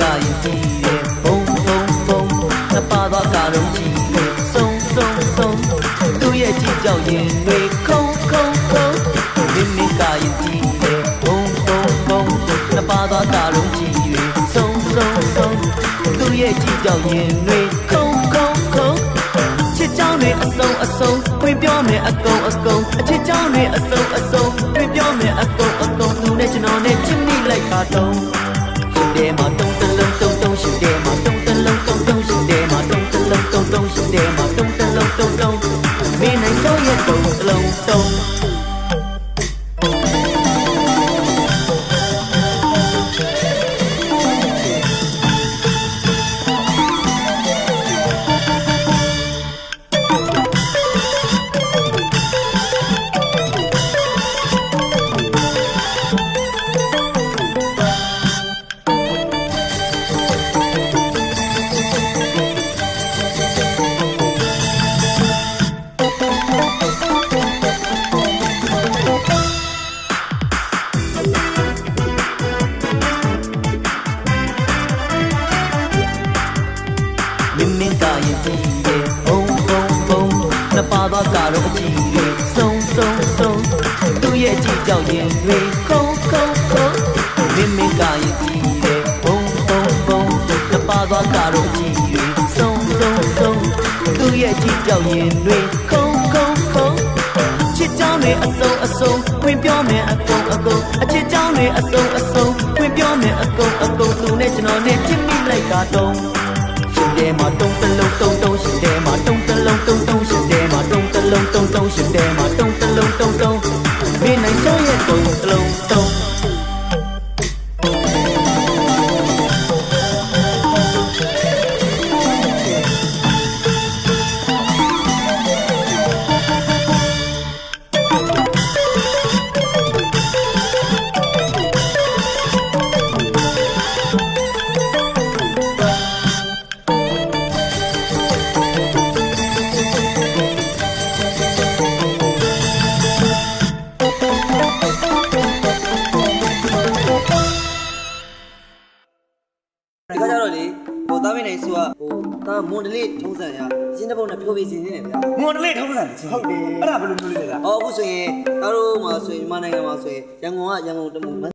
ကရင်ကြည့်တယ်ဘုံဘုံဘုံနှစ်ပါးသောကာလုံးကြည့်တယ်ဆုံးဆုံးဆုံးသူ့ရဲ့ကြည့်ကြောက်ရင်တွေခုံခုံခုံဒီနေ့ကရင်ကြည့်တယ်ဘုံဘုံဘုံနှစ်ပါးသောကာလုံးကြည့်တယ်ဆုံးဆုံးဆုံးသူ့ရဲ့ကြည့်ကြောက်ရင်တွေခုံခုံခုံချစ်ကြောင်းတွေအစုံအစုံဖွင့်ပြောမယ်အကုန်အကုန်အချစ်ကြောင်းတွေအစုံအစုံဖွင့်ပြောမယ်အကုန်အကုန်သူနဲ့ကျွန်တော်နဲ့ချစ်မိလိုက်ပါတော့ တုံးတုံးရှင်တယ်မှာတုံးတလုံးတုံးတုံးရှင်တယ်မှာတုံးတလုံးတုံးတုံးရှင်တယ်မှာတုံးတလုံးတုံးတုံးမင်းနိုင်စိုးရဲ့တုံးတလုံးတုံး သောကတော့အကြည့်တွေစုံစုံစုံသူ့ရဲ့ကြည့်ကြောက်ရင်တွေခုံခုံခုံမင်းမင်းကရင်ကြည့်တယ်ဘုံဘုံဘုံနှစ်ပါးသောကတော့အကြည့်တွေစုံစုံစုံသူ့ရဲ့ကြည့်ကြောက်ရင်တွေခုံခုံခုံချစ်ကြောင်းတွေအစုံအစုံဝင်ပြောမယ်အကုန်အကုန်အချစ်ကြောင်းတွေအစုံအစုံဝင်ပြောမယ်အကုန်အကုန်သူနဲ့ကျွန်တော်နဲ့ချစ်မိလိုက်တာတော့ရှင်တဲမှာတုံးတလုံး လုံးတုံးတုံးရှင်တဲမှာတုံးတလုံးတုံးတုံးမင်းနိုင်စိုးရဲ့တုံးတလုံးတုံး ဟိုသားမင်းနိုင်စုကဟိုသားမွန်ဒလေးထုံးစံရရှင်းတဲ့ပုံနဲ့ဖြိုးပြီးစီနေတယ်ဗျာမွန်တလေးထုံးစံချင်းဟုတ်တယ်အဲ့ဒါဘယ်လိုမျိုးလေးလဲလားဟောအခုဆိုရင်သားတို့မှာဆိုရင်မြန်မာနိုင်ငံမှာဆိုရင်ရန်ကုန်ကရန်ကုန်တမူ